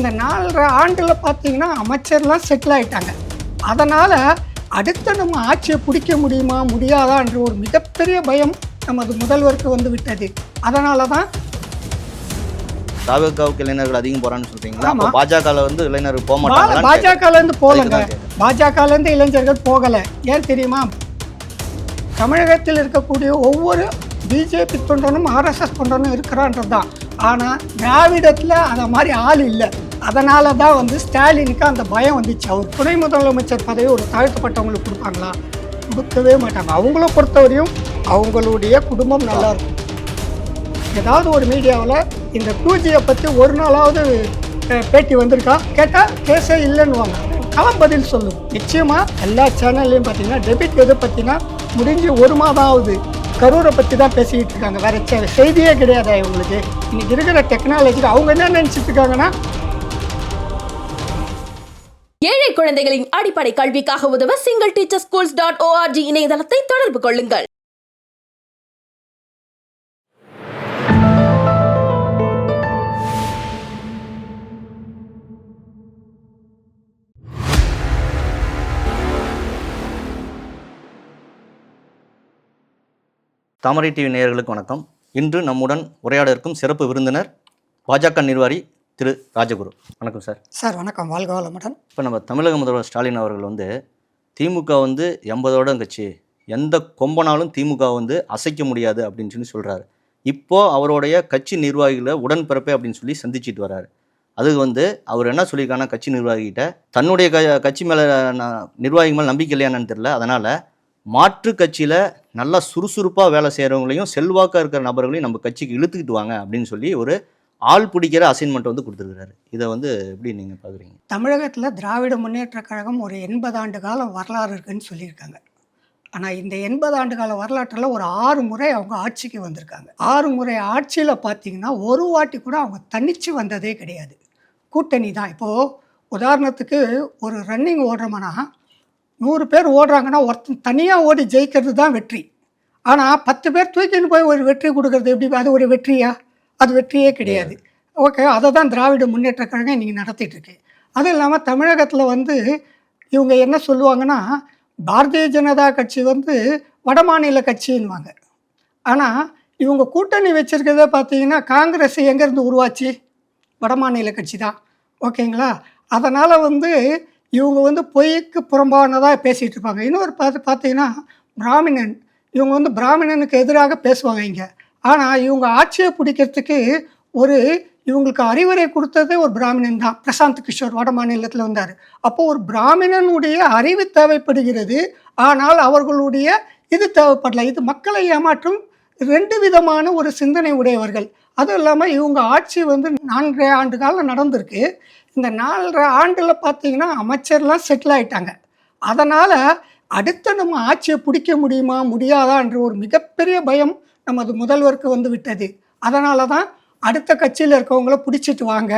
இந்த நாலரை ஆண்டில் பார்த்தீங்கன்னா அமைச்சர்லாம் செட்டில் ஆயிட்டாங்க. அதனால் அடுத்து நம்ம ஆட்சியை பிடிக்க முடியுமா முடியாதான்ற ஒரு மிகப்பெரிய பயம் நமது முதல்வருக்கு வந்து விட்டது. அதனால தான் தாவேக்காவுக்கு இளைஞர்கள் அதிகம் போறான்னு சொல்றீங்களா? பாஜகவில் வந்து இளைஞர்கள் போக மாட்டாங்களா பாஜகலேருந்து போகலங்க. அதுக்கு தான் பாஜகலேருந்து இளைஞர்கள் போகலை. ஏன் தெரியுமா? தமிழகத்தில் இருக்கக்கூடிய ஒவ்வொரு பிஜேபி தொண்டனும் ஆர்எஸ்எஸ் தொண்டனும் இருக்கிறான்றது தான் ஆனால் திராவிடத்தில் அந்த மாதிரி ஆள் இல்லை. அதனால தான் வந்து ஸ்டாலினுக்கு அந்த பயம் வந்துச்சு. அவர் துணை முதலமைச்சர் பதவி ஒரு தாழ்த்தப்பட்டவங்களுக்கு கொடுப்பாங்களா? கொடுக்கவே மாட்டாங்க. அவங்கள பொறுத்தவரையும் அவங்களுடைய குடும்பம் நல்லா இருக்கும். ஏதாவது ஒரு மீடியாவில் இந்த டூஜியை பற்றி ஒரு நாளாவது பேட்டி வந்திருக்கா? கேட்டால் கேஸே இல்லைன்னுவாங்க. களம் பதில் சொல்லும். நிச்சயமாக எல்லா சேனல்லையும் பார்த்தீங்கன்னா டெபிட் எதை பற்றினா முடிஞ்சு ஒரு மாதம் ஆகுது கரூரை பற்றி தான் பேசிக்கிட்டு இருக்காங்க. வேறு செய்தியே கிடையாது இவங்களுக்கு. இன்றைக்கி இருக்கிற டெக்னாலஜிக்கு அவங்க என்ன நினச்சிட்டு இருக்காங்கன்னா குழந்தைகளின் அடிப்படை கல்விக்காக உதவ single teacher schools dot org இணையதளத்தை தொடர்பு கொள்ளுங்கள். தாமரை டிவி நேயர்களுக்கு வணக்கம். இன்று நம்முடன் உரையாட இருக்கும் சிறப்பு விருந்தினர் பாஜக நிர்வாகி திரு ராஜகுரு. வணக்கம் சார். சார் வணக்கம். வாழ்க வளமுடன். இப்போ நம்ம தமிழக முதல்வர் ஸ்டாலின் அவர்கள் வந்து திமுக வந்து எண்பதோட கட்சி. எந்த கொம்பனாலும் திமுக வந்து அசைக்க முடியாது அப்படின்னு சொல்லி சொல்கிறாரு இப்போ அவருடைய கட்சி நிர்வாகிகளை உடன்பிறப்பே அப்படின்னு சொல்லி சந்திச்சிட்டு வராரு அது வந்து அவர் என்ன சொல்லியிருக்காங்கன்னா கட்சி நிர்வாகிகிட்ட தன்னுடைய க கட்சி மேலே நிர்வாகி மேலே நம்பிக்கை இல்லையான்னு தெரியல. அதனால் மாற்று கட்சியில் நல்லா சுறுசுறுப்பாக வேலை செய்கிறவங்களையும் செல்வாக்காக இருக்கிற நபர்களையும் நம்ம கட்சிக்கு இழுத்துக்கிட்டு வாங்க அப்படின்னு சொல்லி ஒரு ஆள் பிடிக்கிற அசைன்மெண்ட் வந்து கொடுத்துருக்குறாரு. இதை வந்து எப்படி நீங்கள் பார்க்குறீங்க தமிழகத்தில் திராவிட முன்னேற்றக் கழகம் ஒரு எண்பது ஆண்டு காலம் வரலாறு இருக்குன்னு சொல்லியிருக்காங்க. ஆனால் இந்த எண்பது ஆண்டு கால வரலாற்றில் ஒரு ஆறு முறை அவங்க ஆட்சிக்கு வந்திருக்காங்க. ஆறு முறை ஆட்சியில் பார்த்தீங்கன்னா ஒரு வாட்டி கூட அவங்க தனிச்சு வந்ததே கிடையாது. கூட்டணி தான். இப்போது உதாரணத்துக்கு ஒரு ரன்னிங் ஓடுறோம்னா நூறு பேர் ஓடுறாங்கன்னா ஒருத்தன் தனியாக ஓடி ஜெயிக்கிறது தான் வெற்றி. ஆனால் பத்து பேர் தூக்கின்னு போய் ஒரு வெற்றி கொடுக்குறது எப்படி? அது ஒரு வெற்றியா? அது வெற்றியே கிடையாது. ஓகே அதை தான் திராவிட முன்னேற்ற கழகம் இன்றைக்கி நடத்திட்டு இருக்கு. அதுவும் இல்லாமல் தமிழகத்தில் வந்து இவங்க என்ன சொல்லுவாங்கன்னா பாரதிய ஜனதா கட்சி வந்து வடமாநில கட்சின்னுவாங்க. ஆனால் இவங்க கூட்டணி வச்சிருக்கிறத பார்த்தீங்கன்னா காங்கிரஸ் எங்கேருந்து உருவாச்சு? வடமாநில கட்சி தான். ஓகேங்களா அதனால் வந்து இவங்க வந்து பொய்க்கு புறம்பானதாக பேசிகிட்டு இருப்பாங்க. இன்னொரு பார்த்து பார்த்தீங்கன்னா பிராமணன் இவங்க வந்து பிராமணனுக்கு எதிராக பேசுவாங்க இங்கே. ஆனால் இவங்க ஆட்சியை பிடிக்கிறதுக்கு ஒரு இவங்களுக்கு அறிவுரை கொடுத்ததே ஒரு பிராமணன் தான். பிரசாந்த் கிஷோர் வட மாநிலத்தில் வந்தார். அப்போது ஒரு பிராமணனுடைய அறிவு தேவைப்படுகிறது. ஆனால் அவர்களுடைய இது தேவைப்படல. இது மக்களை ஏமாற்றும் ரெண்டு விதமான ஒரு சிந்தனை உடையவர்கள். அதுவும் இல்லாமல் இவங்க ஆட்சி வந்து நான்கரை ஆண்டு காலம் நடந்திருக்கு. இந்த நாலரை ஆண்டில் பார்த்தீங்கன்னா அமைச்சர்லாம் செட்டில் ஆயிட்டாங்க. அதனால் அடுத்து நம்ம ஆட்சியை பிடிக்க முடியுமா முடியாதான்ற ஒரு மிகப்பெரிய பயம் நமது முதல்வருக்கு வந்து விட்டது. அதனால தான் அடுத்த கட்சியில் இருக்கவங்கள பிடிச்சிட்டு வாங்க.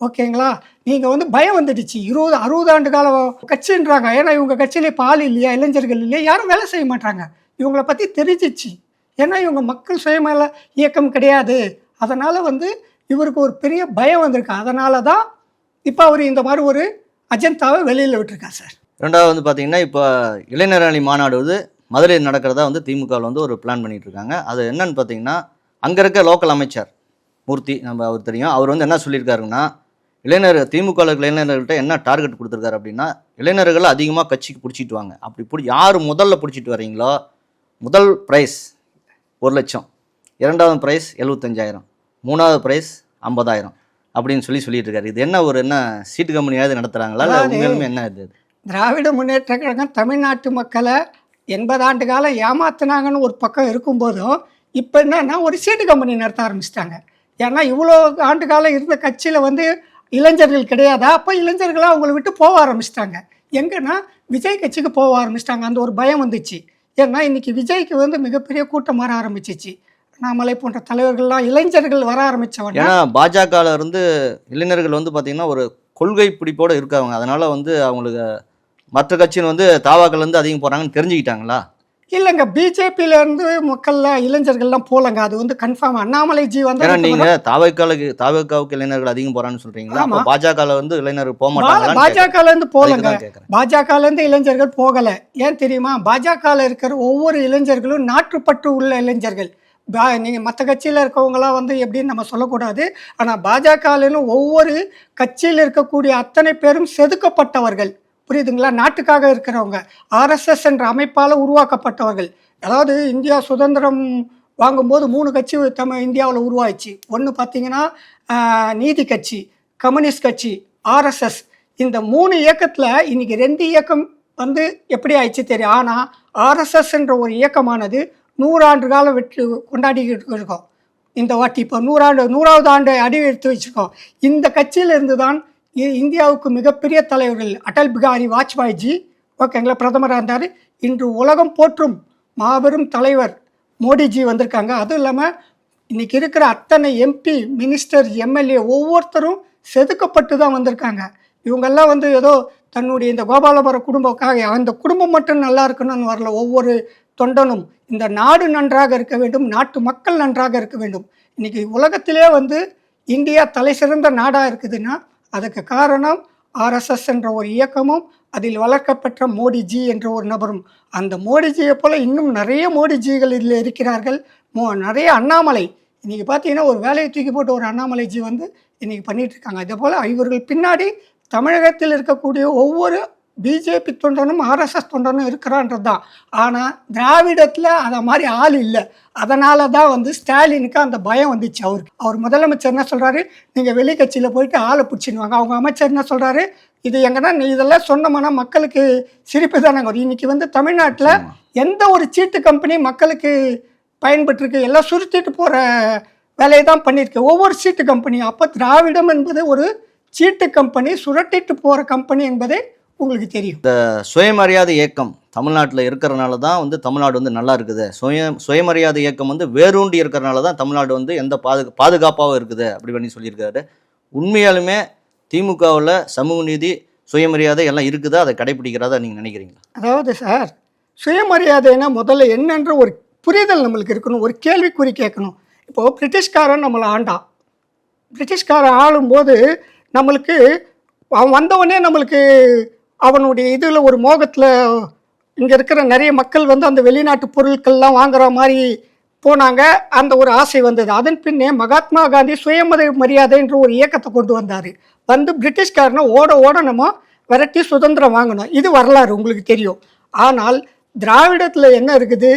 ஓகேங்களா? நீங்கள் வந்து பயம் வந்துடுச்சு. இருபது அறுபது ஆண்டு கால கட்சின்றாங்க. ஏன்னா இவங்க கட்சியிலே பால் இல்லையா இளைஞர்கள் இல்லையா யாரும் வேலை செய்ய மாட்டாங்க. இவங்கள பற்றி தெரிஞ்சிச்சு. ஏன்னா இவங்க மக்கள் சுயமேல இயக்கம் கிடையாது. அதனால் வந்து இவருக்கு ஒரு பெரிய பயம் வந்திருக்கு. அதனால தான் இப்போ அவர் இந்த மாதிரி ஒரு அஜந்தாவை வெளியில் விட்டுருக்கார் சார். ரெண்டாவது வந்து பார்த்தீங்கன்னா இப்போ இளைஞர் அணி மாநாடு வந்து மதுரையில் நடக்கிறதா வந்து திமுகவில் வந்து ஒரு பிளான் பண்ணிட்டு இருக்காங்க அது என்னன்னு பார்த்தீங்கன்னா அங்கே இருக்க லோக்கல் அமைச்சர் மூர்த்தி நம்ம அவர் தெரியும். அவர் வந்து என்ன சொல்லியிருக்காருன்னா இளைஞர் திமுக இளைஞர்கள்ட்ட என்ன டார்கெட் கொடுத்துருக்காரு அப்படின்னா இளைஞர்களை அதிகமாக கட்சிக்கு பிடிச்சிட்டு வாங்க. அப்படி பிடி யார் முதல்ல பிடிச்சிட்டு வரீங்களோ முதல் ப்ரைஸ் ஒரு லட்சம் இரண்டாவது ப்ரைஸ் எழுபத்தஞ்சாயிரம் மூணாவது ப்ரைஸ் ஐம்பதாயிரம் அப்படின்னு சொல்லி சொல்லிட்டு இருக்காரு இது என்ன ஒரு என்ன சீட்டு கம்பெனியாவது நடத்துகிறாங்களா உண்மையிலுமே என்ன இது? திராவிட முன்னேற்ற கழகம் தமிழ்நாட்டு மக்களை எண்பது ஆண்டு காலம் ஏமாத்தினாங்கன்னு ஒரு பக்கம் இருக்கும்போதும் இப்போ என்னன்னா ஒரு சீட்டு கம்பெனி நடத்த ஆரம்பிச்சிட்டாங்க. ஏன்னா இவ்வளோ ஆண்டு காலம் இருந்த கட்சியில் வந்து இளைஞர்கள் கிடையாதா. அப்போ இளைஞர்களாக அவங்கள விட்டு போக ஆரம்பிச்சிட்டாங்க. எங்கன்னா விஜய் கட்சிக்கு போக ஆரம்பிச்சிட்டாங்க. அந்த ஒரு பயம் வந்துச்சு. ஏன்னா இன்னைக்கு விஜய்க்கு வந்து மிகப்பெரிய கூட்டம் வர ஆரம்பிச்சிச்சு. அண்ணாமலை போன்ற தலைவர்கள்லாம் இளைஞர்கள் வர ஆரம்பித்தவங்க ஏன்னா பாஜகவில் இருந்து இளைஞர்கள் வந்து பார்த்திங்கன்னா ஒரு கொள்கை பிடிப்போடு இருக்காங்க. அதனால் வந்து அவங்களுக்கு மற்ற கட்சியில் வந்து தாவாக்கள் இருந்து அதிகம் போகிறாங்கன்னு தெரிஞ்சுக்கிட்டாங்களா? இல்லைங்க பிஜேபியில இருந்து மக்கள்லாம் இளைஞர்கள்லாம் போலங்க அது வந்து கன்ஃபார்ம் அண்ணாமலைஜி வந்து ஏன்னா நீங்க தாவைக்காலுக்கு தாவைக்காவுக்கு இளைஞர்கள் அதிகம் அப்போ ஆமா. பாஜகல வந்து இளைஞர்கள் போக மாட்டாங்களான்னு பாஜகல இருந்து போலங்க அதுக்கு தான் கேக்குறேன். பாஜகல இருந்து இளைஞர்கள் போகல. ஏன் தெரியுமா? பாஜகல இருக்கிற ஒவ்வொரு இளைஞர்களும் நாட்டுப்பற்று உள்ள இளைஞர்கள். பா நீங்க மற்ற கட்சியில இருக்கவங்களாம் வந்து எப்படின்னு நம்ம சொல்லக்கூடாது. ஆனா பாஜகலன்னு ஒவ்வொரு கட்சியில் இருக்கக்கூடிய அத்தனை பேரும் செதுக்கப்பட்டவர்கள். புரியுதுங்களா? நாட்டுக்காக இருக்கிறவங்க. ஆர்எஸ்எஸ் என்ற அமைப்பால் உருவாக்கப்பட்டவர்கள். அதாவது இந்தியா சுதந்திரம் வாங்கும்போது மூணு கட்சி தம இந்தியாவில் உருவாயிச்சு. ஒன்று பார்த்தீங்கன்னா நீதி கட்சி கம்யூனிஸ்ட் கட்சி ஆர்எஸ்எஸ் இந்த மூணு இயக்கத்தில் இன்னைக்கு ரெண்டு இயக்கம் வந்து எப்படி ஆயிடுச்சு தெரியும்? ஆனால் ஆர்எஸ்எஸ் என்ற ஒரு இயக்கமானது நூறாண்டு காலம் வெற்றி கொண்டாடிக்கிட்டு இருக்கோம். இந்த வாட்டி இப்போ நூறாண்டு நூறாவது ஆண்டு அடி எடுத்து வச்சுருக்கோம். இந்த கட்சியிலிருந்து தான் இந்தியாவுக்கு மிகப்பெரிய தலைவர்கள் அடல் பிகாரி வாஜ்பாய்ஜி. ஓகேங்களா பிரதமராக இருந்தார். இன்று உலகம் போற்றும் மாபெரும் தலைவர் மோடிஜி வந்திருக்காங்க. அதுவும் இல்லாமல் இன்றைக்கி இருக்கிற அத்தனை எம்பி மினிஸ்டர் எம்எல்ஏ ஒவ்வொருத்தரும் செதுக்கப்பட்டு தான் வந்திருக்காங்க. இவங்கெல்லாம் வந்து ஏதோ தன்னுடைய இந்த கோபாலபுரம் குடும்பக்காக அந்த குடும்பம் மட்டும் நல்லா இருக்கணும்னு வரல. ஒவ்வொரு தொண்டனும் இந்த நாடு நன்றாக இருக்க வேண்டும் நாட்டு மக்கள் நன்றாக இருக்க வேண்டும். இன்றைக்கி உலகத்திலே வந்து இந்தியா தலை சிறந்த நாடாக இருக்குதுன்னா அதுக்கு காரணம் ஆர்எஸ்எஸ் என்ற ஒரு இயக்கமும் அதில் வளர்க்கப்பெற்ற மோடிஜி என்ற ஒரு நபரும். அந்த மோடிஜியை போல் இன்னும் நிறைய மோடிஜிகள் இதில் இருக்கிறார்கள். மோ நிறைய அண்ணாமலை. இன்றைக்கி பார்த்தீங்கன்னா ஒரு வேலையை தூக்கி போட்டு ஒரு அண்ணாமலைஜி வந்து இன்றைக்கி பண்ணிகிட்ருக்காங்க இருக்காங்க. அதே போல் இவர்கள் பின்னாடி தமிழகத்தில் இருக்கக்கூடிய ஒவ்வொரு பிஜேபி தொண்டனும் ஆர்எஸ்எஸ் தொண்டனும் இருக்கிறான்றது தான் ஆனால் திராவிடத்தில் அதை மாதிரி ஆள் இல்லை. அதனால தான் வந்து ஸ்டாலினுக்கு அந்த பயம் வந்துச்சு அவருக்கு. அவர் முதலமைச்சர் என்ன சொல்கிறாரு நீங்கள் வெளிக்கட்சியில் போயிட்டு ஆளை பிடிச்சிடுவாங்க அவங்க அமைச்சர் என்ன சொல்கிறாரு இது எங்கன்னா இதெல்லாம் சொன்னோம்னா மக்களுக்கு சிரிப்பு தானே வரும். இன்னைக்கு வந்து தமிழ்நாட்டில் எந்த ஒரு சீட்டு கம்பெனி மக்களுக்கு பயன்பட்டுருக்கு எல்லாம் சுருட்டிட்டு போகிற வேலையை தான் பண்ணியிருக்கு. ஒவ்வொரு சீட்டு கம்பெனி அப்போ திராவிடம் என்பது ஒரு சீட்டு கம்பெனி சுரட்டிட்டு போகிற கம்பெனி என்பதே உங்களுக்கு தெரியும். சுயமரியாதை இயக்கம் தமிழ்நாட்டில் இருக்கிறனால தான் வந்து தமிழ்நாடு வந்து நல்லா இருக்குது. சுய சுயமரியாதை இயக்கம் வந்து வேரூண்டி இருக்கிறனால தான் தமிழ்நாடு வந்து எந்த பாதுகா பாதுகாப்பாகவும் இருக்குது அப்படி பண்ணி சொல்லியிருக்காரு. உண்மையாலுமே திமுகவில் சமூக நீதி சுயமரியாதை எல்லாம் இருக்குதா? அதை கடைபிடிக்கிறதா நீங்கள் நினைக்கிறீங்களா? அதாவது சார் சுயமரியாதைன்னா முதல்ல என்னன்ற ஒரு புரிதல் நம்மளுக்கு இருக்கணும். ஒரு கேள்விக்குறி கேட்கணும். இப்போது பிரிட்டிஷ்காரன் நம்மளை ஆண்டான். பிரிட்டிஷ்காரன் ஆளும்போது நம்மளுக்கு அவன் வந்தவொடனே நம்மளுக்கு அவனுடைய இதில் ஒரு மோகத்தில் இங்கே இருக்கிற நிறைய மக்கள் வந்து அந்த வெளிநாட்டு பொருட்கள்லாம் வாங்குற மாதிரி போனாங்க. அந்த ஒரு ஆசை வந்தது. அதன் பின்னே மகாத்மா காந்தி சுயமத மரியாதைன்ற ஒரு இயக்கத்தை கொண்டு வந்தார். வந்து பிரிட்டிஷ்காரனை ஓட ஓட நம்ம விரட்டி சுதந்திரம் வாங்கணும். இது வரலாறு உங்களுக்கு தெரியும். ஆனால் திராவிடத்தில் என்ன இருக்குது?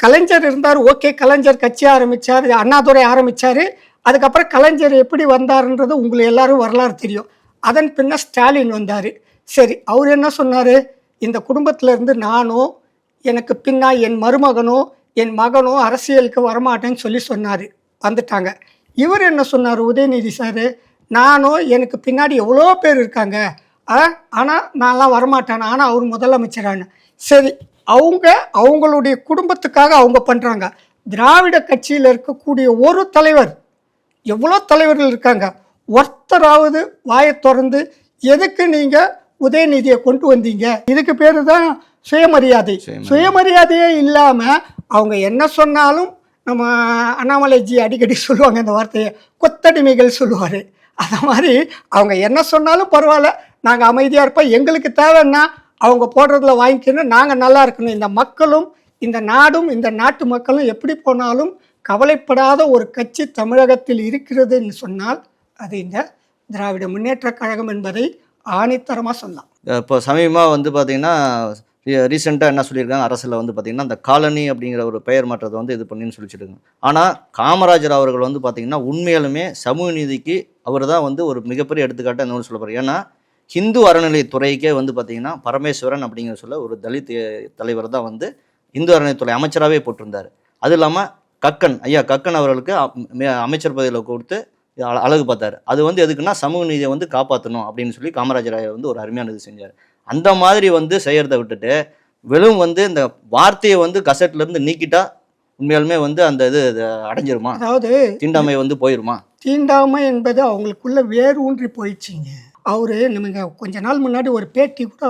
கலைஞர் இருந்தார் ஓகே கலைஞர் கட்சி ஆரம்பித்தார் அண்ணாதுரை ஆரம்பித்தார் அதுக்கப்புறம் கலைஞர் எப்படி வந்தாருன்றது உங்களுக்கு எல்லாரும் வரலாறு தெரியும். அதன் பின்ன ஸ்டாலின் வந்தார். சரி அவர் என்ன சொன்னார்? இந்த குடும்பத்திலேருந்து நானோ எனக்கு பின்னா என் மருமகனோ என் மகனோ அரசியலுக்கு வரமாட்டேன்னு சொல்லி சொன்னார். வந்துட்டாங்க. இவர் என்ன சொன்னார் உதயநிதி சார்? நானும் எனக்கு பின்னாடி எவ்வளோ பேர் இருக்காங்க? ஆனால் நான்லாம் வரமாட்டேன். ஆனால் அவர் முதலமைச்சரான சரி அவங்க அவங்களுடைய குடும்பத்துக்காக அவங்க பண்ணுறாங்க திராவிட கட்சியில் இருக்கக்கூடிய ஒரு தலைவர் எவ்வளோ தலைவர்கள் இருக்காங்க? ஒருத்தராவது வாயை திறந்து எதுக்கு நீங்கள் உதயநிதியை கொண்டு வந்தீங்க. இதுக்கு பேர் தான் சுயமரியாதை. சுயமரியாதை. சுயமரியாதையே இல்லாமல் அவங்க என்ன சொன்னாலும் நம்ம அண்ணாமலைஜி அடிக்கடி சொல்லுவாங்க இந்த வார்த்தையை. கொத்தடிமைகள் சொல்லுவார். அந்த மாதிரி அவங்க என்ன சொன்னாலும் பரவாயில்ல. நாங்கள் அமைதியாக இருப்போம். எங்களுக்கு தேவைன்னா அவங்க போடுறதுல வாங்கிக்கணும். நாங்கள் நல்லா இருக்கணும். இந்த மக்களும் இந்த நாடும் இந்த நாட்டு மக்களும் எப்படி போனாலும் கவலைப்படாத ஒரு கட்சி தமிழகத்தில் இருக்கிறதுன்னு சொன்னால் அது இந்த திராவிட முன்னேற்றக் கழகம் என்பதை ஆணித்தரமாக சொல்லலாம் இப்போ சமீபமாக வந்து பார்த்தீங்கன்னா ரீசெண்டாக என்ன சொல்லியிருக்காங்க அரசில் வந்து பார்த்தீங்கன்னா இந்த காலனி அப்படிங்கிற ஒரு பெயர் மாற்றத்தை வந்து இது பண்ணின்னு சொல்லிச்சிருக்காங்க ஆனால் காமராஜர் அவர்கள் வந்து பார்த்தீங்கன்னா உண்மையாலுமே சமூக நீதிக்கு அவர் தான் வந்து ஒரு மிகப்பெரிய எடுத்துக்காட்டாக இன்னொன்று சொல்ல போகிறார் ஏன்னா ஹிந்து அறநிலையத்துறைக்கே வந்து பார்த்தீங்கன்னா பரமேஸ்வரன் அப்படிங்கிற சொல்ல ஒரு தலித் தலைவர் தான் வந்து இந்து அறநிலையத்துறை அமைச்சராகவே போட்டிருந்தார். அது இல்லாமல் கக்கன் ஐயா கக்கன் அவர்களுக்கு அமைச்சர் பதவியில் கொடுத்து அழகு பார்த்தாரு. அது வந்து எதுக்குன்னா சமூக நீதியை வந்து காப்பாற்றணும் அப்படின்னு சொல்லி காமராஜர் வந்து ஒரு அருமையான இது செஞ்சார். அந்த மாதிரி வந்து செய்யறதை விட்டுட்டு வெறும் வந்து இந்த வார்த்தையை வந்து கசட்ல இருந்து நீக்கிட்டா உண்மையாலுமே வந்து அந்த இது அடைஞ்சிருமா? அதாவது தீண்டாமை வந்து போயிருமா? தீண்டாமை என்பது அவங்களுக்குள்ள வேர் ஊன்றி போயிடுச்சிங்க. அவர் நமக்கு கொஞ்ச நாள் முன்னாடி ஒரு பேட்டி கூட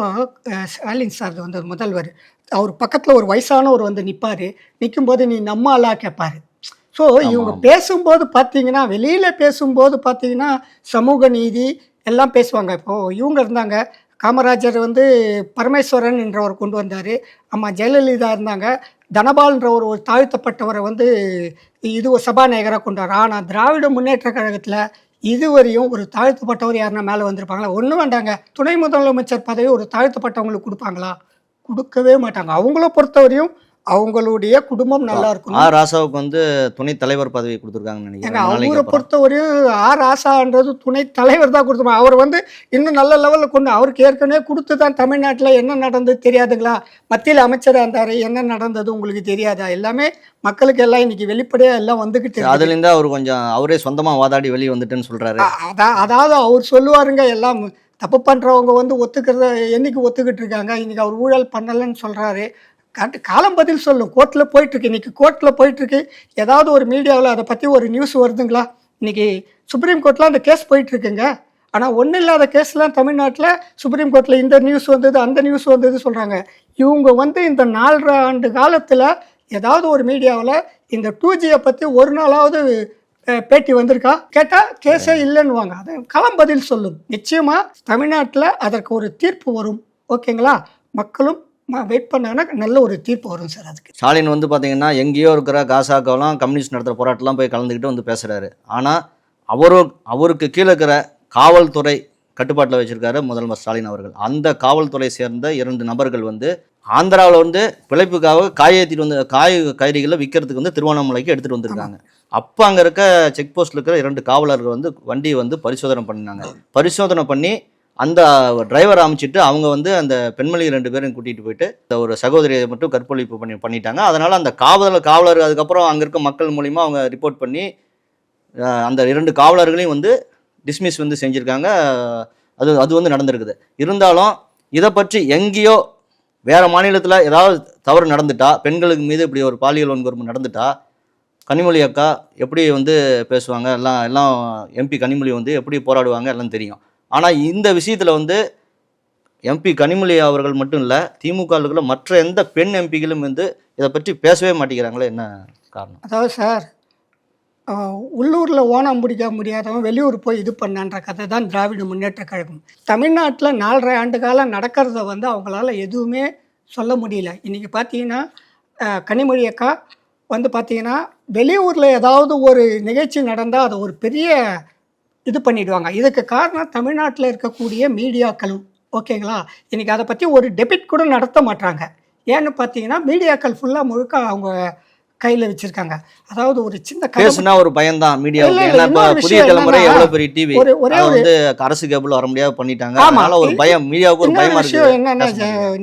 ஸ்டாலின் சார் வந்தது முதல்வர் அவர் பக்கத்தில் ஒரு வயசானவர் வந்து நிற்பார் நிற்கும்போது நீ நம்ம ஆளா? கேட்பாரு ஸோ இவங்க. பேசும்போது பார்த்தீங்கன்னா வெளியில் பேசும்போது பார்த்தீங்கன்னா சமூக நீதி எல்லாம் பேசுவாங்க. இப்போது இவங்க இருந்தாங்க. காமராஜர் வந்து பரமேஸ்வரன் என்றவர் கொண்டு வந்தார். அம்மா ஜெயலலிதா இருந்தாங்க. தனபால்ன்ற ஒரு ஒரு தாழ்த்தப்பட்டவரை வந்து இது ஒரு சபாநாயகராக கொண்டார். ஆனால் திராவிட முன்னேற்ற கழகத்தில் இதுவரையும் ஒரு தாழ்த்தப்பட்டவர் யாருன்னா மேலே வந்திருப்பாங்களா? ஒன்றும் வேண்டாங்க. துணை முதலமைச்சர் பதவி ஒரு தாழ்த்தப்பட்டவங்களுக்கு கொடுப்பாங்களா? கொடுக்கவே மாட்டாங்க. அவங்கள பொறுத்தவரையும் அவங்களுடைய குடும்பம் நல்லா இருக்கணும். ஆர் ராசாவுக்கு வந்து துணைத் தலைவர் பதவி கொடுத்துருக்காங்கன்னு நினைக்கிறேன். அவரை. பொறுத்தவரையும் ஆர் ஆசான்றது துணை தலைவர் தான் கொடுத்துருப்பாங்க. அவர் வந்து இன்னும் நல்ல லெவலில் கொண்டு அவருக்கு ஏற்கனவே கொடுத்து தான் தமிழ்நாட்டில் என்ன நடந்தது தெரியாதுங்களா? மத்தியில் அமைச்சராக இருந்தார் என்ன நடந்தது உங்களுக்கு தெரியாதா? எல்லாமே மக்களுக்கு எல்லாம் இன்னைக்கு வெளிப்படையாக எல்லாம் வந்துக்கிட்டு. அதுலேருந்து அவர் கொஞ்சம் அவரே சொந்தமா வாதாடி வெளியே வந்துட்டேன்னு சொல்றாரு. அ- அதா- அதாவது அவர் சொல்லுவாருங்க எல்லாம் தப்பு பண்ணுறவங்க வந்து ஒத்துக்கிறத என்னைக்கு ஒத்துக்கிட்டு இருக்காங்க இன்னைக்கு அவர் ஊழல் பண்ணலைன்னு சொல்கிறாரு கரெக்ட் காலம் பதில் சொல்லும். கோர்ட்டில் போயிட்டுருக்கு. இன்னைக்கு கோர்ட்டில் போயிட்டுருக்கு. ஏதாவது ஒரு மீடியாவில் அதை பற்றி ஒரு நியூஸ் வருதுங்களா? இன்றைக்கி சுப்ரீம் கோர்ட்டில் அந்த கேஸ் போயிட்டுருக்குங்க. ஆனால் ஒன்றும் இல்லாத கேஸ்லாம் தமிழ்நாட்டில் சுப்ரீம் கோர்ட்டில் இந்த நியூஸ் வந்தது அந்த நியூஸ் வந்தது சொல்கிறாங்க இவங்க வந்து இந்த நாலரை ஆண்டு காலத்தில் ஏதாவது ஒரு மீடியாவில் இந்த டூ ஜியை பற்றி ஒரு நாளாவது பேட்டி வந்திருக்கா? கேட்டால் கேஸே இல்லைன்னுவாங்க. அது களம் பதில் சொல்லும். நிச்சயமாக தமிழ்நாட்டில் அதற்கு ஒரு தீர்ப்பு வரும். ஓகேங்களா? மக்களும் வெயிட் பண்ணாங்கன்னா நல்ல ஒரு தீர்ப்பு வரும் சார் அதுக்கு. ஸ்டாலின் வந்து பார்த்தீங்கன்னா எங்கேயோ இருக்கிற காசாக்கெல்லாம் கம்யூனிஸ்ட் நடத்துகிற போராட்டம்லாம் போய் கலந்துக்கிட்டு வந்து பேசுகிறாரு ஆனால் அவரு அவருக்கு கீழே இருக்கிற காவல்துறை கட்டுப்பாட்டில் வச்சிருக்காரு முதல்வர் ஸ்டாலின் அவர்கள். அந்த காவல்துறை சேர்ந்த இரண்டு நபர்கள் வந்து ஆந்திராவில் வந்து பிழைப்புக்காக காய் ஏற்றிட்டு வந்து காய் காய்கறிகளை விற்கிறதுக்கு வந்து திருவண்ணாமலைக்கு எடுத்துகிட்டு வந்திருக்காங்க. அப்போ அங்கே இருக்க செக் போஸ்ட்டில் இருக்கிற இரண்டு காவலர்கள் வந்து வண்டியை வந்து பரிசோதனை பண்ணாங்க பரிசோதனை பண்ணி அந்த டிரைவரை அமைச்சிட்டு அவங்க வந்து அந்த பெண்மணி ரெண்டு பேரும் கூட்டிகிட்டு போயிட்டு இந்த ஒரு சகோதரியை மட்டும் கற்பழிப்பு பண்ணி பண்ணிட்டாங்க. அதனால் அந்த காவலர் காவலர் அதுக்கப்புறம் அங்கே இருக்க மக்கள் மூலிமா அவங்க ரிப்போர்ட் பண்ணி அந்த இரண்டு காவலர்களையும் வந்து டிஸ்மிஸ் வந்து செஞ்சுருக்காங்க. அது அது வந்து நடந்திருக்குது. இருந்தாலும் இதை பற்றி எங்கேயோ வேறு மாநிலத்தில் ஏதாவது தவறு நடந்துட்டா பெண்களுக்கு மீது இப்படி ஒரு பாலியல் வன்கொடுமை நடந்துட்டா கனிமொழி அக்கா எப்படி வந்து பேசுவாங்க? எல்லாம் எல்லாம் எம்பி கனிமொழி வந்து எப்படி போராடுவாங்க? எல்லாம் தெரியும். ஆனால் இந்த விஷயத்தில் வந்து எம்பி கனிமொழி அவர்கள் மட்டும் இல்லை திமுக இருக்கிற மற்ற எந்த பெண் எம்பிகளும் வந்து இதை பற்றி பேசவே மாட்டேங்கிறாங்களே என்ன காரணம்? அதாவது சார் உள்ளூரில் ஓணம் பிடிக்க முடியாதவன் வெளியூர் போய் இது பண்ணான்ற கதை தான் திராவிட முன்னேற்ற கழகம். தமிழ்நாட்டில் நாலரை ஆண்டு காலம் நடக்கிறத வந்து அவங்களால எதுவுமே சொல்ல முடியல. இன்றைக்கி பார்த்தீங்கன்னா கனிமொழி அக்கா வந்து பார்த்தீங்கன்னா வெளியூரில் ஏதாவது ஒரு நிகழ்ச்சி நடந்தால் அதை ஒரு பெரிய இது பண்ணிடுவாங்க. இதுக்கு காரணம் தமிழ்நாட்டில் இருக்கக்கூடிய மீடியாக்களும் ஓகேங்களா? இன்றைக்கி அதை பற்றி ஒரு டெபிட் கூட நடத்த மாட்டாங்க ஏன்னு பார்த்தீங்கன்னா மீடியாக்கள் ஃபுல்லாக முழுக்க அவங்க கையில் வச்சுருக்காங்க. அதாவது ஒரு சின்ன பேசுனா ஒரு பயம்தான் ஏன்னா இப்போ இன்னொரு புதிய தலைமுறை எவ்வளோ பெரிய டிவி ஒரு ஒரே ஒரு வந்து அரசு கேபிள் வர முடியாது பண்ணிட்டாங்க. அதனால ஒரு பயம். மீடியாவுக்கு ஒரு பயமா விஷயம் என்னன்னா.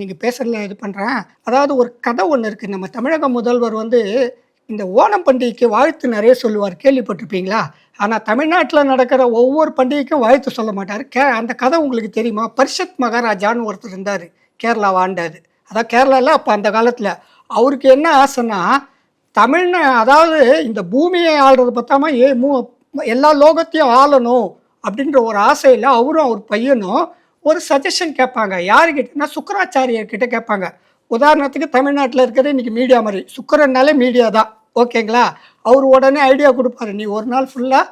நீங்கள் பேசுறதுல இது பண்ணுறேன் அதாவது ஒரு கதை ஒன்று இருக்குது நம்ம தமிழக முதல்வர் வந்து இந்த ஓணம் பண்டிகைக்கு வாழ்த்து நிறைய சொல்லுவார். கேள்விப்பட்டிருப்பீங்களா? ஆனால் தமிழ்நாட்டில் நடக்கிற ஒவ்வொரு பண்டிகைக்கும் வாழ்த்து சொல்ல மாட்டார். கே அந்த கதை உங்களுக்கு தெரியுமா? பரிஷத் மகாராஜான்னு ஒருத்தர் இருந்தார். கேரளா ஆண்டார் அதான் கேரளாவில் அப்போ அந்த காலத்தில் அவருக்கு என்ன ஆசைன்னா தமிழ்நா அதாவது இந்த பூமியை ஆள்றது பார்த்தாம ஏ மூ எல்லா லோகத்தையும் ஆளணும் அப்படின்ற ஒரு ஆசையில் அவரும் அவர் பையனும் ஒரு சஜஷன் கேட்பாங்க. யாருக்கிட்டனா சுக்கராச்சாரியர்கிட்ட கேட்பாங்க. உதாரணத்துக்கு தமிழ்நாட்டில் இருக்கிற இன்றைக்கி மீடியா மாதிரி. சுக்கரன்னாலே மீடியா தான். ஓகேங்களா? அவர் உடனே ஐடியா கொடுப்பாரு. நீ ஒரு நாள் ஃபுல்லாக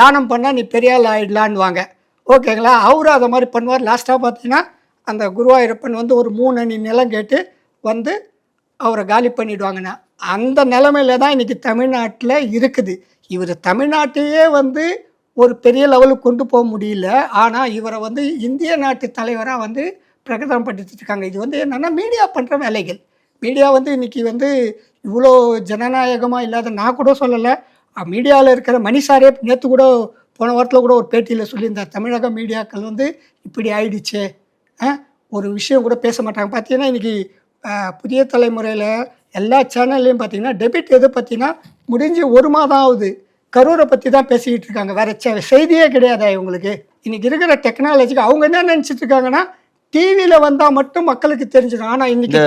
தானம் பண்ணால் நீ பெரிய ஆள் ஆயிடலான்னுவாங்க. ஓகேங்களா? அவரும் அதை மாதிரி பண்ணுவார். லாஸ்ட்டாக பார்த்தீங்கன்னா அந்த குருவாயூரப்பன் வந்து ஒரு மூணு அணி நிலம் கேட்டு வந்து அவரை காலி பண்ணிவிடுவாங்கண்ணா அந்த நிலமையில தான் இன்றைக்கி தமிழ்நாட்டில் இருக்குது. இவர் தமிழ்நாட்டையே வந்து ஒரு பெரிய லெவலுக்கு கொண்டு போக முடியல. ஆனால் இவரை வந்து இந்திய நாட்டு தலைவராக வந்து பிரகடனப்படுத்திட்டு இருக்காங்க. இது வந்து என்னென்னா மீடியா பண்ணுற வேலைகள். மீடியா வந்து இன்றைக்கி வந்து இவ்வளோ ஜனநாயகமாக இல்லாத நான் கூட சொல்லலை. மீடியாவில் இருக்கிற மணிசாரே நேற்று கூட போன வாரத்தில் கூட ஒரு பேட்டியில் சொல்லியிருந்தார் தமிழக மீடியாக்கள் வந்து இப்படி ஆயிடுச்சு. ஒரு விஷயம் கூட பேச மாட்டாங்க. பார்த்தீங்கன்னா இன்றைக்கி புதிய தலைமுறையில் எல்லா சேனல்லையும் பார்த்தீங்கன்னா டெபிட் எது பார்த்தீங்கன்னா முடிஞ்சு ஒரு மாதம் ஆகுது. கரூரை பற்றி தான் பேசிக்கிட்டு இருக்காங்க. வேறு செ- செய்தியே கிடையாது இவங்களுக்கு? இன்றைக்கி இருக்கிற டெக்னாலஜிக்கு அவங்க என்ன நினச்சிட்டு இருக்காங்கன்னா டிவியில் வந்தால் மட்டும் மக்களுக்கு தெரிஞ்சிடும். ஆனால் இன்னைக்கு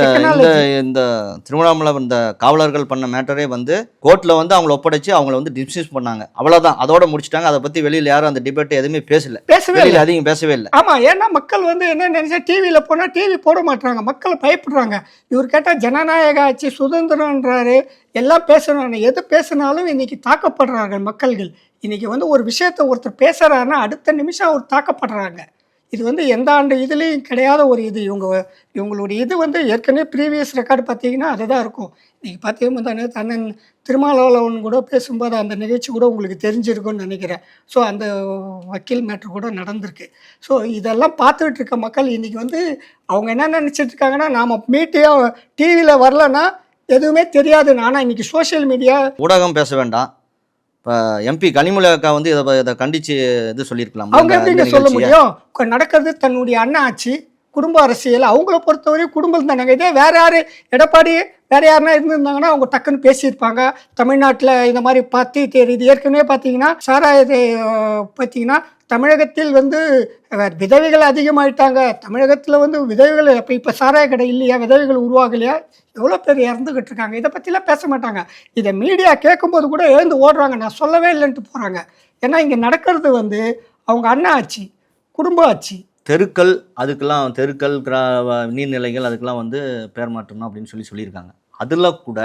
இந்த திருவண்ணாமலை இந்த காவலர்கள் பண்ண மேட்டரே வந்து கோர்ட்டில் வந்து அவங்கள ஒப்படைச்சு அவங்கள வந்து டிஸ்மிஸ் பண்ணாங்க. அவ்வளவுதான். அதோட முடிச்சிட்டாங்க. அதை பத்தி வெளியில யாரும் அந்த டிபேட் எதுவுமே பேசல. பேசவே இல்லை. அதிகம் பேசவே இல்லை. ஆமா ஏன்னா மக்கள் வந்து என்ன நினைச்சா டிவியில் போனால் டிவி போட மாட்டாங்க மக்கள் பயப்படுறாங்க. இவர் கேட்டால் ஜனநாயக ஆட்சி சுதந்திரன்றாரு எல்லாம் பேசுறாங்க எது பேசினாலும் இன்னைக்கு தாக்கப்படுறாங்க மக்கள்கள். இன்னைக்கு வந்து ஒரு விஷயத்த ஒருத்தர் பேசுறாருன்னா அடுத்த நிமிஷம் அவர் தாக்கப்படுறாங்க. இது வந்து எந்த ஆண்டு இதுலேயும் கிடையாத ஒரு இது. இவங்க இவங்களுடைய இது வந்து ஏற்கனவே ப்ரீவியஸ் ரெக்கார்டு பார்த்தீங்கன்னா அதுதான் இருக்கும். நீங்கள் பார்த்தீங்கன்னா தானே அண்ணன் திருமாவளவன் கூட பேசும்போது அந்த நிகழ்ச்சி கூட உங்களுக்கு தெரிஞ்சிருக்கும்னு நினைக்கிறேன். ஸோ அந்த வக்கீல் மேட்ரு கூட நடந்திருக்கு. ஸோ இதெல்லாம் பார்த்துட்டு இருக்க மக்கள் இன்றைக்கி வந்து அவங்க என்ன நினச்சிட்டு இருக்காங்கன்னா நாம் மீட்டியாக டிவியில் வரலன்னா எதுவுமே தெரியாது. ஆனால் இன்றைக்கி சோஷியல் மீடியா ஊடகம் பேச வேண்டாம். இப்போ எம்பி கனிமொழி அக்கா வந்து இதை இதை கண்டிச்சு இது சொல்லியிருக்கலாம் அவங்க எப்படிங்க சொல்ல முடியும்? நடக்கிறது தன்னுடைய அண்ணன் ஆட்சி குடும்ப அரசியல். அவங்கள பொறுத்தவரையும் குடும்பம் தானங்க இதே வேற யாரு எடப்பாடி வேற யாருன்னா இருந்திருந்தாங்கன்னா அவங்க டக்குன்னு பேசியிருப்பாங்க. தமிழ்நாட்டில் இந்த மாதிரி பார்த்து தெரியுது ஏற்கனவே பார்த்தீங்கன்னா சாராயத்தை பார்த்தீங்கன்னா தமிழகத்தில் வந்து விதவைகள் அதிகமாயிட்டாங்க. தமிழகத்தில் வந்து விதவைகள் இப்போ இப்போ சாராய கடை இல்லையா? விதவைகள் உருவாகலையா? எவ்வளோ பேர் இறந்துக்கிட்டு இருக்காங்க. இதை பற்றிலாம் பேச மாட்டாங்க. இதை மீடியா கேட்கும்போது கூட எழுந்து ஓடுறாங்க. நான் சொல்லவே இல்லைன்ட்டு போகிறாங்க ஏன்னா இங்கே நடக்கிறது வந்து அவங்க அண்ணா ஆட்சி குடும்ப ஆட்சி. தெருக்கள் அதுக்கெல்லாம் தெருக்கள் கிரா நீர்நிலைகள் அதுக்கெல்லாம் வந்து பேர் மாற்றணும் அப்படின்னு சொல்லி சொல்லியிருக்காங்க. அதில் கூட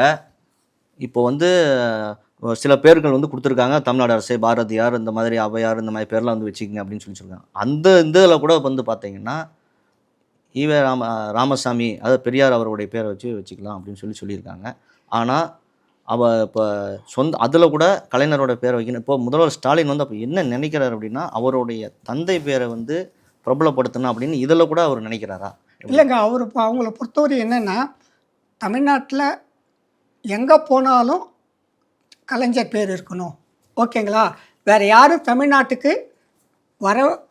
இப்போ வந்து சில பேர்கள் வந்து கொடுத்துருக்காங்க. தமிழ்நாடு அரசே பாரதியார் இந்த மாதிரி அவையார் இந்த மாதிரி பேர்லாம் வந்து வச்சுக்கங்க அப்படின்னு சொல்லி சொல்லியிருக்காங்க அந்த இதில் கூட வந்து பார்த்தீங்கன்னா ஈவே ராம ராமசாமி அதாவது பெரியார் அவருடைய பேரை வச்சு வச்சுக்கலாம் அப்படின்னு சொல்லி சொல்லியிருக்காங்க. ஆனால் அவ இப்போ சொந்த அதில் கூட கலைஞரோட பேரை வைக்கணும். இப்போ முதல்வர் ஸ்டாலின் வந்து அப்போ என்ன நினைக்கிறார் அப்படின்னா அவருடைய தந்தை பேரை வந்து பிரபலப்படுத்தணும் அப்படின்னு இதில் கூட அவர் நினைக்கிறாரா? இல்லைங்க அவர் இப்போ அவங்கள பொறுத்தவரை என்னென்னா தமிழ்நாட்டில் எங்கே போனாலும் கலைஞர் பேர் இருக்கணும். ஓகேங்களா? வேறு யாரும் தமிழ்நாட்டுக்கு வர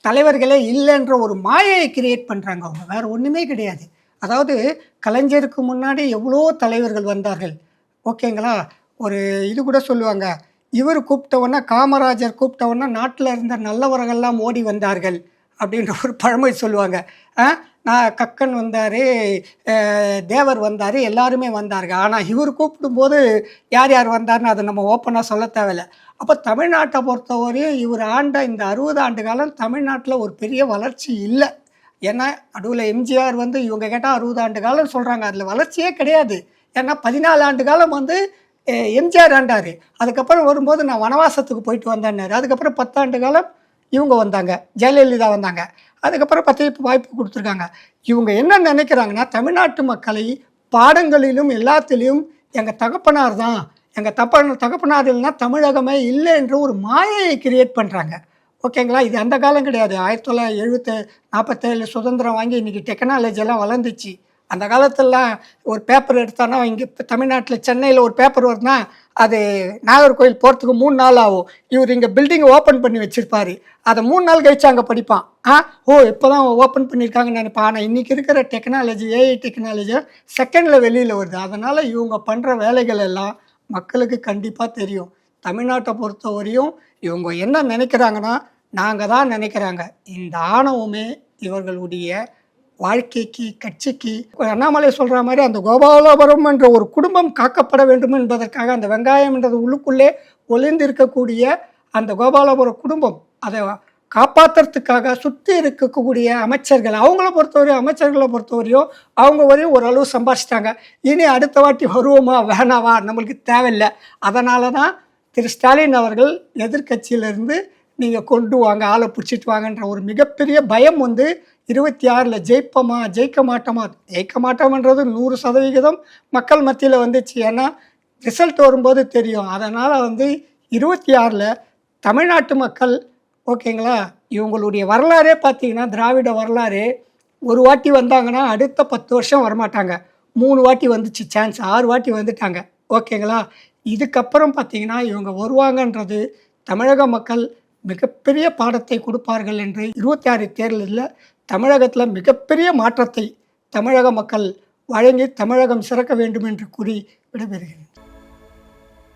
தலைவர்களே இல்லைன்ற ஒரு மாயையை கிரியேட் பண்ணுறாங்க அவங்க. வேறு ஒன்றுமே கிடையாது. அதாவது கலைஞருக்கு முன்னாடி எவ்வளோ தலைவர்கள் வந்தார்கள். ஓகேங்களா? ஒரு இது கூட சொல்லுவாங்க. இவர் கூப்பிட்டவொன்னே காமராஜர் கூப்பிட்டவொன்னே நாட்டில் இருந்த நல்லவர்கள்லாம் ஓடி வந்தார்கள். அப்படின்ற ஒரு பழமொழி சொல்லுவாங்க. நான் கக்கன் வந்தார் தேவர் வந்தார் எல்லாருமே வந்தார்கள். ஆனால் இவர் கூப்பிடும்போது யார் யார் வந்தார்னு அதை நம்ம ஓப்பனாக சொல்ல தேவையில்ல. அப்போ தமிழ்நாட்டை பொறுத்தவரையும் இவர் ஆண்ட இந்த அறுபது ஆண்டு காலம் தமிழ்நாட்டில் ஒரு பெரிய வளர்ச்சி இல்லை. ஏன்னா நடுவில் எம்ஜிஆர் வந்து இவங்க கேட்டால் அறுபது ஆண்டு காலம் சொல்கிறாங்க அதில் வளர்ச்சியே கிடையாது. ஏன்னா பதினாலு ஆண்டு காலம் வந்து எம்ஜிஆர் ஆண்டார். அதுக்கப்புறம் வரும்போது நான் வனவாசத்துக்கு போயிட்டு வந்தேன்னாரு. அதுக்கப்புறம் பத்தாண்டு காலம் இவங்க வந்தாங்க ஜெயலலிதா வந்தாங்க. அதுக்கப்புறம் பத்து வாய்ப்பு கொடுத்துருக்காங்க. இவங்க என்ன நினைக்கிறாங்கன்னா தமிழ்நாட்டு மக்களை பாடங்களிலும் எல்லாத்திலையும் எங்கள் தகப்பனார் தான் எங்கள் தப்ப தகப்பனார் இல்லைன்னா தமிழகமே இல்லை என்ற ஒரு மாயையை கிரியேட் பண்ணுறாங்க ஓகேங்களா இது அந்த காலம் கிடையாது. ஆயிரத்தி தொள்ளாயிரத்தி எழுபத்து நாற்பத்தேழு சுதந்திரம் வாங்கி இன்றைக்கி டெக்னாலஜி எல்லாம் வளர்ந்துச்சு. அந்த காலத்திலலாம் ஒரு பேப்பர் எடுத்தானா இங்கே இப்போ தமிழ்நாட்டில் சென்னையில் ஒரு பேப்பர் வருதுன்னா அது நாகர்கோயில் போகிறதுக்கு மூணு நாள் ஆகும். இவர் இங்கே பில்டிங்கை ஓப்பன் பண்ணி வச்சுருப்பாரு. அதை மூணு நாள் கழிச்சு அங்கே படிப்பான். ஆ? ஓ இப்போ தான் ஓப்பன் பண்ணியிருக்காங்கன்னு நினைப்பான். ஆனால் இன்றைக்கி இருக்கிற டெக்னாலஜி ஏஐ டெக்னாலஜி செகண்டில் வெளியில் வருது. அதனால் இவங்க பண்ணுற வேலைகள் எல்லாம் மக்களுக்கு கண்டிப்பாக தெரியும். தமிழ்நாட்டை பொறுத்தவரையும் இவங்க என்ன நினைக்கிறாங்கன்னா நாங்கள் தான் நினைக்கிறாங்க. இந்த ஆணவமே இவர்களுடைய வாழ்க்கைக்கு கட்சிக்கு அண்ணாமலை சொல்கிற மாதிரி அந்த கோபாலபுரம் என்ற ஒரு குடும்பம் காக்கப்பட வேண்டும் என்பதற்காக அந்த வெங்காயம் என்றது உள்ளுக்குள்ளே ஒளிந்திருக்கக்கூடிய அந்த கோபாலபுரம் குடும்பம் அதை காப்பாற்றுறதுக்காக சுற்றி இருக்கக்கூடிய அமைச்சர்கள் அவங்கள பொறுத்தவரையும் அமைச்சர்களை பொறுத்தவரையும் அவங்க வரையும் ஓரளவு சம்பாதிச்சிட்டாங்க இனி அடுத்த வாட்டி வருவோமா வேணாவா நம்மளுக்கு தேவையில்லை. அதனால தான் திரு ஸ்டாலின் அவர்கள் எதிர்கட்சியிலிருந்து நீங்கள் கொண்டு வாங்க ஆளை பிடிச்சிட்டு வாங்கன்ற ஒரு மிகப்பெரிய பயம் வந்து இருபத்தி ஆறில் ஜெயிப்போமா ஜெயிக்க மாட்டோமா ஜெயிக்க மாட்டோம்ன்றது நூறு சதவிகிதம் மக்கள் மத்தியில் வந்துச்சு. ஏன்னா ரிசல்ட் வரும்போது தெரியும். அதனால் வந்து இருபத்தி ஆறில் தமிழ்நாட்டு மக்கள் ஓகேங்களா? இவங்களுடைய வரலாறே பார்த்தீங்கன்னா திராவிட வரலாறு ஒரு வாட்டி வந்தாங்கன்னா அடுத்த பத்து வருஷம் வரமாட்டாங்க. மூணு வாட்டி வந்துச்சு சான்ஸ் ஆறு வாட்டி வந்துட்டாங்க. ஓகேங்களா? இதுக்கப்புறம் பார்த்தீங்கன்னா இவங்க வருவாங்கன்றது தமிழக மக்கள் மிகப்பெரிய பாடத்தை கொடுப்பார்கள் என்று இருபத்தி ஆறு தேர்தலில் தமிழகத்தில் மிகப்பெரிய மாற்றத்தை தமிழக மக்கள் வழங்கி தமிழகம் சிறக்க வேண்டும் என்று கூறி விடைபெறுகிறேன்.